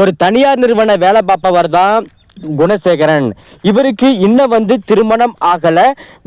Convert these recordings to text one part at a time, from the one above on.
ஒரு தனியார் நிறுவன வேலை பார்ப்பவர் தான் குணசேகரன். இவருக்கு இன்னும் வந்து திருமணம் ஆகல.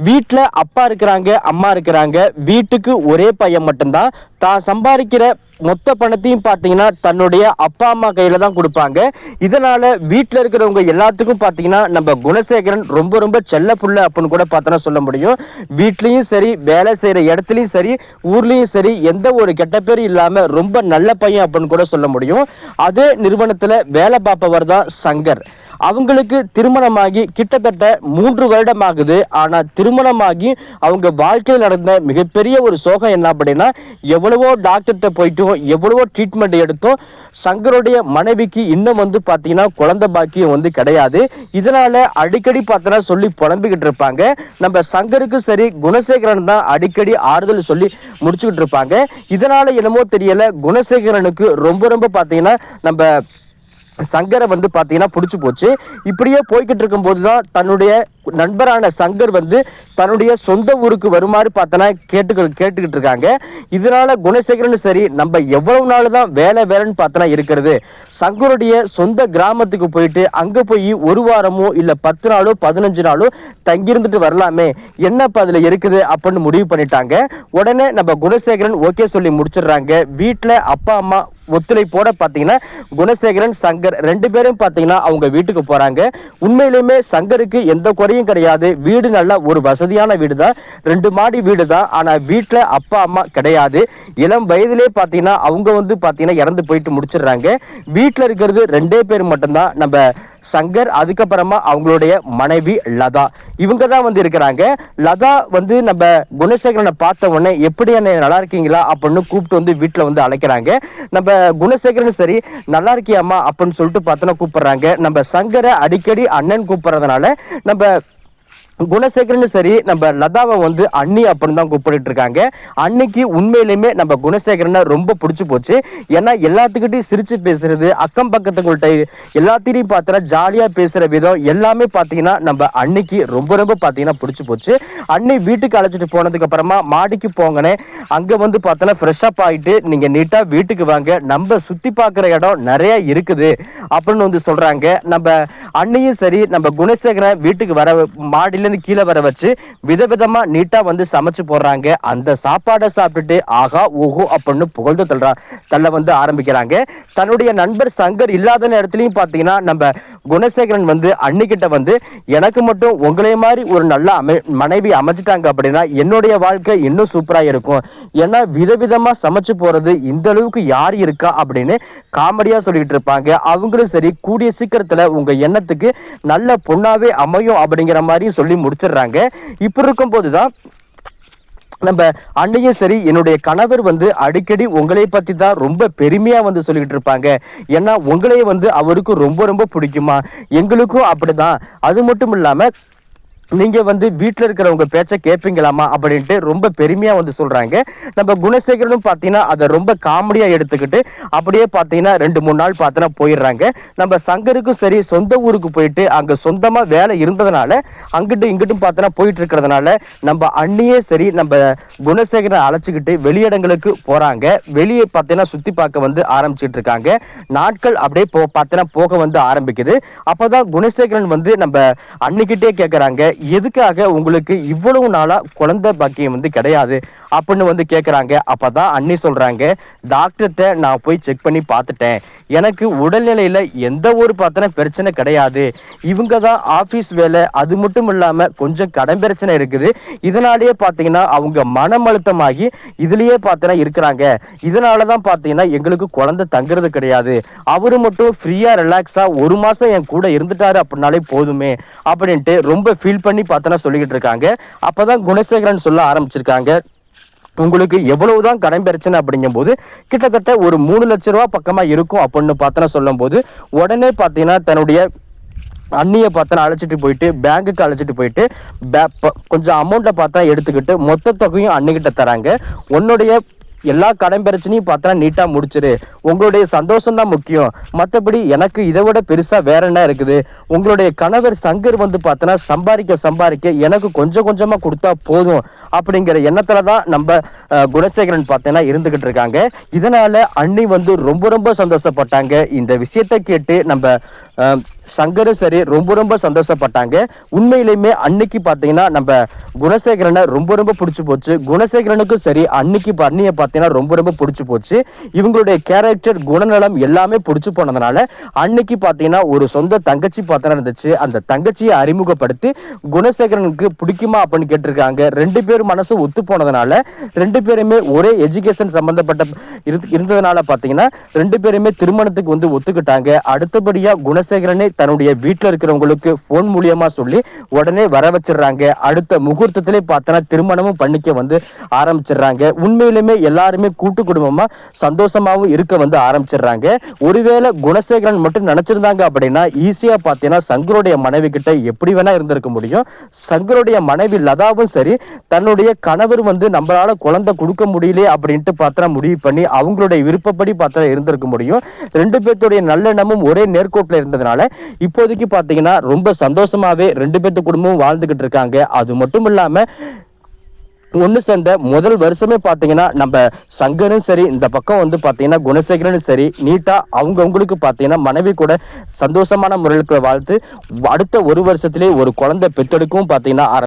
வீட்டில் அப்பா இருக்கிறாங்க அம்மா இருக்கிறாங்க. வீட்டுக்கு ஒரே பையன் மட்டும்தான். தான் சம்பாதிக்கிற மொத்த பணத்தையும் பார்த்தீங்கன்னா தன்னுடைய அப்பா அம்மா கையில தான் கொடுப்பாங்க. இதனால வீட்டில் இருக்கிறவங்க எல்லாத்துக்கும் பார்த்தீங்கன்னா நம்ம குணசேகரன் ரொம்ப ரொம்ப செல்ல புள்ள அப்படின்னு கூட பார்த்தோன்னா சொல்ல முடியும். வீட்லேயும் சரி வேலை செய்கிற இடத்துலையும் சரி ஊர்லேயும் சரி எந்த ஒரு கெட்ட பேரும் இல்லாமல் ரொம்ப நல்ல பையன் அப்படின்னு கூட சொல்ல முடியும். அதே நிறுவனத்தில் வேலை பார்ப்பவர் தான் சங்கர். அவங்களுக்கு திருமணமாகி கிட்டத்தட்ட மூன்று வருடம் ஆகுது ஆனால் திருமணமாகி அவங்க வாழ்க்கையில் நடந்த மிகப்பெரிய ஒரு சோகம் என்ன அப்படின்னா எவ்வளவோ டாக்டர்கிட்ட போயிட்டோம் எவ்வளவோ ட்ரீட்மெண்ட் எடுத்தோம் சங்கருடைய மனைவிக்கு இன்னும் வந்து பார்த்தீங்கன்னா குழந்தை பாக்கியம் வந்து கிடையாது. இதனால அடிக்கடி பார்த்தனா சொல்லி புலம்பிக்கிட்டு இருப்பாங்க. நம்ம சங்கருக்கு சரி குணசேகரன் தான் அடிக்கடி ஆறுதல் சொல்லி முடிச்சுக்கிட்டு இருப்பாங்க. இதனால என்னமோ தெரியல குணசேகரனுக்கு ரொம்ப ரொம்ப பார்த்தீங்கன்னா நம்ம சங்கரை வந்து பார்த்தீங்கன்னா பிடிச்சி போச்சு. இப்படியே போய்கிட்டு இருக்கும்போது தான் தன்னுடைய நண்பரான சங்கர் வந்து தன்னுடைய சொந்த ஊருக்கு வருமாறு பார்த்தனா கேட்டு கேட்டுக்கிட்டு இருக்காங்க. இதனால குணசேகரன் சரி நம்ம எவ்வளவு நாள் தான் வேலை வேலைன்னு பார்த்தனா இருக்கிறது. சங்கருடைய சொந்த கிராமத்துக்கு போயிட்டு அங்கே போய் ஒரு வாரமோ இல்லை பத்து நாளோ பதினஞ்சு நாளோ தங்கியிருந்துட்டு வரலாமே. என்னப்பா அதில் இருக்குது அப்படின்னு முடிவு பண்ணிட்டாங்க. உடனே நம்ம குணசேகரன் ஓகே சொல்லி முடிச்சிடுறாங்க. வீட்டில் அப்பா அம்மா ஒத்துழைப்போட பார்த்தீங்கன்னா குணசேகரன் சங்கர் ரெண்டு பேரும் பார்த்தீங்கன்னா அவங்க வீட்டுக்கு போகிறாங்க உண்மையிலுமே சங்கருக்கு எந்த குறையும் கிடையாது. வீடு நல்ல ஒரு வசதியான வீடு தான் ரெண்டு மாடி வீடு தான் ஆனால் வீட்டில் அப்பா அம்மா கிடையாது. இளம் வயதிலே பார்த்தீங்கன்னா அவங்க வந்து பார்த்தீங்கன்னா இறந்து போயிட்டு முடிச்சிடுறாங்க. வீட்டில் இருக்கிறது ரெண்டே பேர் மட்டும்தான். நம்ம சங்கர் அதுக்கப்புறமா அவங்களுடைய மனைவி லதா. இவங்க தான் வந்து இருக்கிறாங்க. லதா வந்து நம்ம குணசேகரனை பார்த்த உடனே எப்படி என்ன நல்லா இருக்கீங்களா? அப்படின்னு கூப்பிட்டு வந்து வீட்டில் வந்து அழைக்கிறாங்க. நம்ம குணசேகரன் சரி நல்லா இருக்கியாமா அப்படின்னு சொல்லிட்டு பார்த்தோன்னா கூப்பிடுறாங்க. நம்ம சங்கரை அடிக்கடி அண்ணன் கூப்பிடுறதுனால நம்ம குணசேகரன் சரி நம்ம லதாவை வந்து அண்ணி அப்படின்னு தான் கூப்பிட்டு இருக்காங்க. அன்னைக்கு உண்மையிலுமே நம்ம குணசேகரனை ரொம்ப பிடிச்சு போச்சு. ஏன்னா எல்லாத்துக்கிட்டையும் சிரிச்சு பேசுறது அக்கம் பக்கத்துங்கள்ட்ட எல்லாத்தையும் பார்த்தா ஜாலியா பேசுற விதம் எல்லாமே பார்த்தீங்கன்னா நம்ம அன்னைக்கு ரொம்ப ரொம்ப பார்த்தீங்கன்னா பிடிச்சு போச்சு. அன்னை வீட்டுக்கு அழைச்சிட்டு போனதுக்கு அப்புறமா மாடிக்கு போங்கனே அங்க வந்து பார்த்தோன்னா ஃப்ரெஷ் அப் ஆயிட்டு நீங்க நீட்டா வீட்டுக்கு வாங்க. நம்ம சுத்தி பார்க்குற இடம் நிறைய இருக்குது அப்படின்னு வந்து சொல்றாங்க. நம்ம அன்னையும் சரி நம்ம குணசேகரன் வீட்டுக்கு வர மாடியில இருந்து கீழே வர வச்சு விதவிதமா நீட்டா வந்து சமைச்சு போடுறாங்க. அந்த சாப்பாடை சாப்பிட்டுட்டு ஆகா ஓஹோ அப்படின்னு புகழ்ந்து தள்ளுறா தள்ள வந்து ஆரம்பிக்கிறாங்க. தன்னுடைய நண்பர் சங்கர் இல்லாத நேரத்துலயும் பாத்தீங்கன்னா நம்ம குணசேகரன் வந்து அன்னிக்கிட்ட வந்து எனக்கு மட்டும் உங்களே மாதிரி ஒரு நல்ல அமை மனைவி அமைச்சிட்டாங்க அப்படின்னா என்னுடைய வாழ்க்கை இன்னும் சூப்பரா இருக்கும். ஏன்னா விதவிதமா சமைச்சு போறது இந்த அளவுக்கு யார் இருக்கா? அப்படின்னு காமெடியா சொல்லிட்டு இருப்பாங்க. அவங்களும் சரி கூடிய சீக்கிரத்துல உங்க எண்ணத்துக்கு நல்ல பொண்ணாவே அமையும் அப்படிங்கிற மாதிரி சொல்லி முடிச்சிடுறாங்க. இப்படி இருக்கும்போது தான் நம்ம அன்னையும் சரி என்னுடைய கணவர் வந்து அடிக்கடி உங்களை பத்தி தான் ரொம்ப பெருமையா வந்து சொல்லிக்கிட்டு இருப்பாங்க. ஏன்னா உங்களையே வந்து அவருக்கு ரொம்ப ரொம்ப பிடிக்குமா? எங்களுக்கும் அப்படிதான். அது மட்டும் இல்லாம நீங்க வந்து வீட்டில் இருக்கிறவங்க பேச்ச கேட்பீங்களாமா அப்படின்ட்டு ரொம்ப பெருமையா வந்து சொல்றாங்க. நம்ம குணசேகரனும் பார்த்தீங்கன்னா அதை ரொம்ப காமெடியா எடுத்துக்கிட்டு அப்படியே பார்த்தீங்கன்னா ரெண்டு மூணு நாள் பார்த்தீங்கன்னா போயிடுறாங்க. நம்ம சங்கருக்கும் சரி சொந்த ஊருக்கு போயிட்டு அங்க சொந்தமா வேலை இருந்ததுனால அங்கிட்டும் இங்கிட்டும் பார்த்தோன்னா போயிட்டு இருக்கிறதுனால நம்ம அண்ணியே சரி நம்ம குணசேகரனை அழைச்சிக்கிட்டு வெளியிடங்களுக்கு போறாங்க. வெளியே பார்த்தீங்கன்னா சுத்தி பார்க்க வந்து ஆரம்பிச்சிட்டு இருக்காங்க. நாட்கள் அப்படியே போ பார்த்தீங்கன்னா போக வந்து ஆரம்பிக்குது. அப்பதான் குணசேகரன் வந்து நம்ம அன்னிக்கிட்டே கேட்கறாங்க எதுக்காக உங்களுக்கு இவ்வளவு நாளா குழந்தை பாக்கியம் வந்து கிடையாது அப்படின்னு வந்து கேட்கறாங்க அப்பதான் அண்ணி சொல்றாங்க டாக்டர்கிட்ட நான் போய் செக் பண்ணி பார்த்துட்டேன். எனக்கு உடல்நிலையில எந்த ஒரு பார்த்தன பிரச்சனை கிடையாது. இவங்க தான் ஆபீஸ் வேலை அது மட்டும் இல்லாம கொஞ்சம் கடன் பிரச்சனை இருக்குது. இதனாலேயே பார்த்தீங்கன்னா அவங்க மனம் அழுத்தமாகி இதுலயே பார்த்தனா இருக்கிறாங்க. இதனாலதான் பார்த்தீங்கன்னா எங்களுக்கு குழந்தை தங்குறது கிடையாது. அவரு மட்டும் ஃப்ரீயா ரிலாக்ஸா ஒரு மாசம் என் கூட இருந்துட்டாரு அப்படின்னாலே போதுமே அப்படின்ட்டு ரொம்ப ஃபீல் பண்ணி பார்த்தனா சொல்லிக்கிட்டு இருக்காங்க. அப்பதான் குணசேகரன் சொல்ல ஆரம்பிச்சிருக்காங்க. உங்களுக்கு எவ்வளவுதான் கடன் பிரச்சனை அப்படிங்கும்போது கிட்டத்தட்ட ஒரு மூணு லட்ச ரூபா பக்கமா இருக்கும் அப்படின்னு பார்த்தோன்னா சொல்லும் போது உடனே பார்த்தீங்கன்னா தன்னுடைய அண்ணியை பார்த்தா அழைச்சிட்டு போயிட்டு பேங்குக்கு அழைச்சிட்டு போயிட்டு பே- ப- கொஞ்சம் அமௌண்ட்டை பார்த்தா எடுத்துக்கிட்டு மொத்த தொகையும் அண்ணிக்கிட்ட தராங்க. உன்னுடைய எல்லா கடன் பிரச்சனையும் பார்த்தா நீட்டா முடிச்சிரு. உங்களுடைய சந்தோஷம் தான் முக்கியம். மற்றபடி எனக்கு இதை விட பெருசா வேற என்ன இருக்குது? உங்களுடைய கணவர் சங்கர் வந்து பார்த்தோன்னா சம்பாதிக்க சம்பாதிக்க எனக்கு கொஞ்சம் கொஞ்சமா கொடுத்தா போதும் அப்படிங்கிற எண்ணத்துல தான் நம்ம குணசேகரன் பார்த்தீங்கன்னா இருந்துகிட்டு இருக்காங்க. இதனால அண்ணி வந்து ரொம்ப ரொம்ப சந்தோஷப்பட்டாங்க. இந்த விஷயத்தை கேட்டு நம்ம சங்கரும் சரி ரொம்ப ரொம்ப சந்தோஷப்பட்டாங்க. உண்மையிலுமே அன்னைக்கு பார்த்தீங்கன்னா நம்ம குணசேகரனை ரொம்ப ரொம்ப பிடிச்சு போச்சு. குணசேகரனுக்கும் சரி அன்னைக்கு இப்ப அண்ணியை பார்த்தீங்கன்னா ரொம்ப ரொம்ப பிடிச்சு போச்சு. இவங்களுடைய கேரக்டர் குணநலம் எல்லாமே பிடிச்சு போனதுனால அன்னைக்கு பார்த்தீங்கன்னா ஒரு சொந்த தங்கச்சி பார்த்தீங்கன்னா இருந்துச்சு. அந்த தங்கச்சியை அறிமுகப்படுத்தி குணசேகரனுக்கு பிடிக்குமா அப்படின்னு கேட்டிருக்காங்க. ரெண்டு பேர் மனசு ஒத்து போனதுனால ரெண்டு பேருமே ஒரே எஜுகேஷன் சம்பந்தப்பட்ட இருந்ததுனால பார்த்தீங்கன்னா ரெண்டு பேருமே திருமணத்துக்கு வந்து ஒத்துக்கிட்டாங்க. அடுத்தபடியா குணசேகரனே தன்னுடைய வீட்டில் இருக்கிறவங்களுக்கு ஃபோன் மூலியமா சொல்லி உடனே வர வச்சிடுறாங்க. அடுத்த முகூர்த்தத்திலே பார்த்தோன்னா திருமணமும் பண்ணிக்க வந்து ஆரம்பிச்சிடுறாங்க. உண்மையிலுமே எல்லாருமே கூட்டு குடும்பமா சந்தோஷமாவும் இருக்க வந்து ஆரம்பிச்சிடுறாங்க. ஒருவேளை குணசேகரன் மட்டும் நினைச்சிருந்தாங்க அப்படின்னா ஈஸியா பார்த்தீங்கன்னா சங்கருடைய மனைவி கிட்ட எப்படி வேணா இருந்திருக்க முடியும். சங்கருடைய மனைவி லதாவும் சரி தன்னுடைய கணவர் வந்து நம்மளால குழந்தை கொடுக்க முடியல அப்படின்ட்டு பார்த்தா முடிவு பண்ணி அவங்களுடைய விருப்பப்படி பார்த்தா இருந்திருக்க முடியும். ரெண்டு பேர்த்துடைய நல்லெண்ணமும் ஒரே நேர்கோட்டில் இருந்ததுனால இப்போதைக்கு பார்த்தீங்கன்னா ரொம்ப சந்தோஷமாவே ரெண்டு பேர்த்து குடும்பமும் வாழ்ந்துகிட்டு இருக்காங்க. அது மட்டும் இல்லாம ஒன்று சேர்ந்த முதல் வருஷமே பார்த்தீங்கன்னா நம்ம சங்கரும் சரி இந்த பக்கம் வந்து பார்த்தீங்கன்னா குணசேகரனும் சரி நீட்டாக அவங்கவுங்களுக்கு பார்த்தீங்கன்னா மனைவி கூட சந்தோஷமான முறையில் வாழ்த்து. அடுத்த ஒரு வருஷத்திலே ஒரு குழந்தை பெற்றெடுக்கவும் பார்த்தீங்கன்னா